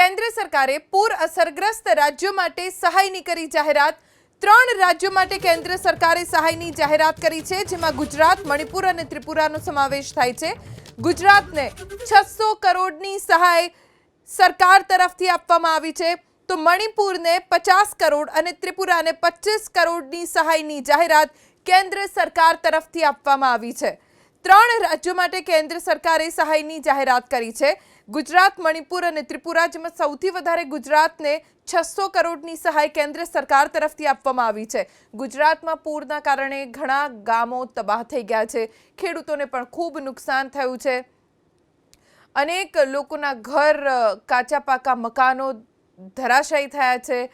કેન્દ્ર સરકારે પૂર અસરગ્રસ્ત રાજ્યો માટે સહાયની કરી જાહેરાત. ત્રણ રાજ્યો માટે કેન્દ્ર સરકારે સહાયની જાહેરાત કરી છે, જેમાં ગુજરાત, મણિપુર અને ત્રિપુરાનો સમાવેશ થાય છે. ગુજરાતને છસો કરોડની સહાય સરકાર તરફથી આપવામાં આવી છે. તો મણિપુરને પચાસ કરોડ અને ત્રિપુરાને પચીસ કરોડની સહાયની જાહેરાત કેન્દ્ર સરકાર તરફથી આપવામાં આવી છે. ત્રણ રાજ્યો માટે કેન્દ્ર સરકારે સહાયની જાહેરાત કરી છે. ગુજરાત, મણિપુર અને ત્રિપુરા જેમાં સૌથી વધારે ગુજરાતને છસો કરોડની સહાય કેન્દ્ર સરકાર તરફથી આપવામાં આવી છે. ગુજરાતમાં પૂરના કારણે ઘણા ગામો તબાહ થઈ ગયા છે. ખેડૂતોને પણ ખૂબ નુકસાન થયું છે. અનેક લોકોના ઘર કાચા પાકા મકાનો ધરાશાયી થયા છે.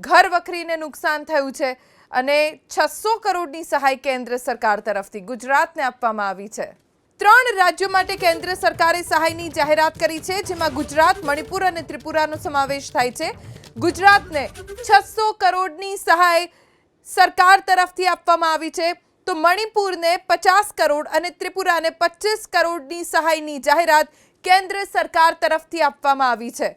ઘર વખરીને નુકસાન થયું છે અને છસો કરોડની સહાય કેન્દ્ર સરકાર તરફથી ગુજરાતને આપવામાં આવી છે. ત્રણ રાજ્યો માટે કેન્દ્ર સરકારે સહાયની જાહેરાત કરી છે, જેમાં ગુજરાત, મણિપુર અને ત્રિપુરાનો સમાવેશ થાય છે. ગુજરાતને છસો કરોડની સહાય સરકાર તરફથી આપવામાં આવી છે. તો મણિપુરને પચાસ કરોડ અને ત્રિપુરાને પચીસ કરોડની સહાયની જાહેરાત કેન્દ્ર સરકાર તરફથી આપવામાં આવી છે.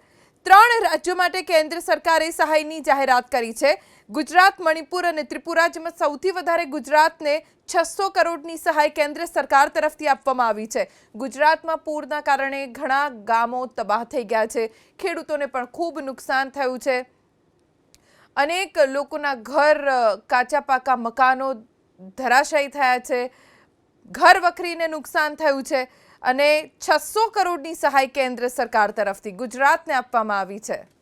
ત્રણ રાજ્યો માટે કેન્દ્ર સરકારે સહાયની જાહેરાત કરી છે. ગુજરાત, મણિપુર અને ત્રિપુરા જેમાં સૌથી વધારે ગુજરાતને છસો કરોડની સહાય કેન્દ્ર સરકાર તરફથી આપવામાં આવી છે. ગુજરાતમાં પૂરના કારણે ઘણા ગામો તબાહ થઈ ગયા છે. ખેડૂતોને પણ ખૂબ નુકસાન થયું છે. અનેક લોકોના ઘર કાચા પાકા મકાનો ધરાશાયી થયા છે. ઘર વખરીને નુકસાન થયું છે અને છસો કરોડની સહાય કેન્દ્ર સરકાર તરફથી ગુજરાતને આપવામાં આવી છે.